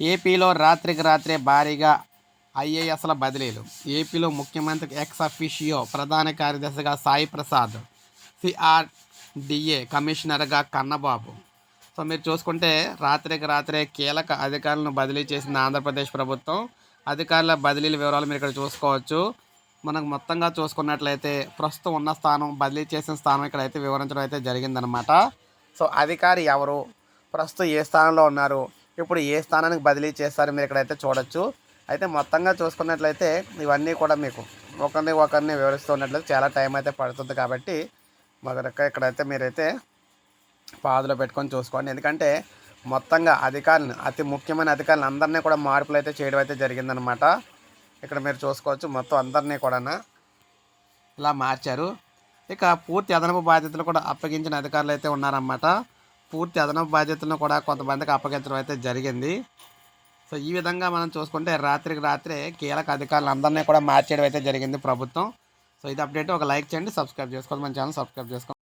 ఏపీలో రాత్రికి రాత్రే భారీగా ఐఏఎస్ల బదిలీలు. ఏపీలో ముఖ్యమంత్రి ఎక్స్ అఫీషియో ప్రధాన కార్యదర్శిగా సాయి ప్రసాద్ సిఆర్డిఏ కమిషనర్గా కన్నబాబు. సో మీరు చూసుకుంటే రాత్రికి రాత్రే కీలక అధికారులను బదిలీ చేసిన ఆంధ్రప్రదేశ్ ప్రభుత్వం. అధికారుల బదిలీల వివరాలు మీరు ఇక్కడ చూసుకోవచ్చు. మనకు మొత్తంగా చూసుకున్నట్లయితే ప్రస్తుతం ఉన్న స్థానం బదిలీ చేసిన స్థానం ఇక్కడ అయితే వివరించడం అయితే జరిగిందనమాట సో అధికారి ఎవరు? ప్రస్తుతం ఏ స్థానంలో ఉన్నారు? ఇప్పుడు ఏ స్థానానికి బదిలీ చేస్తారో మీరు ఇక్కడైతే చూడొచ్చు. అయితే మొత్తంగా చూసుకున్నట్లయితే ఇవన్నీ కూడా మీకు ఒకరిని ఒకరిని వివరిస్తున్నట్లయితే చాలా టైం అయితే పడుతుంది కాబట్టి మొదట ఇక్కడైతే మీరైతే పాదులో పెట్టుకొని చూసుకోండి. ఎందుకంటే మొత్తంగా అధికారులను అతి ముఖ్యమైన అధికారులు అందరినీ కూడా మార్పులు అయితే చేయడం అయితే జరిగిందనమాట ఇక్కడ మీరు చూసుకోవచ్చు మొత్తం అందరినీ కూడా ఇలా మార్చారు. ఇక పూర్తి అదనపు బాధ్యతలు కూడా అప్పగించిన అధికారులు అయితే ఉన్నారన్నమాట. పూర్తి అదనపు బాధ్యతలను కూడా కొంతమందికి అప్పగించడం అయితే జరిగింది. సో ఈ విధంగా మనం చూసుకుంటే రాత్రికి రాత్రే కీలక అధికారులు అందరినీ కూడా మార్చేయడం అయితే జరిగింది ప్రభుత్వం. సో ఇది అప్డేట్. ఒక లైక్ చేయండి సబ్స్క్రైబ్ చేసుకోండి. మన ఛానల్ సబ్స్క్రైబ్ చేసుకోండి.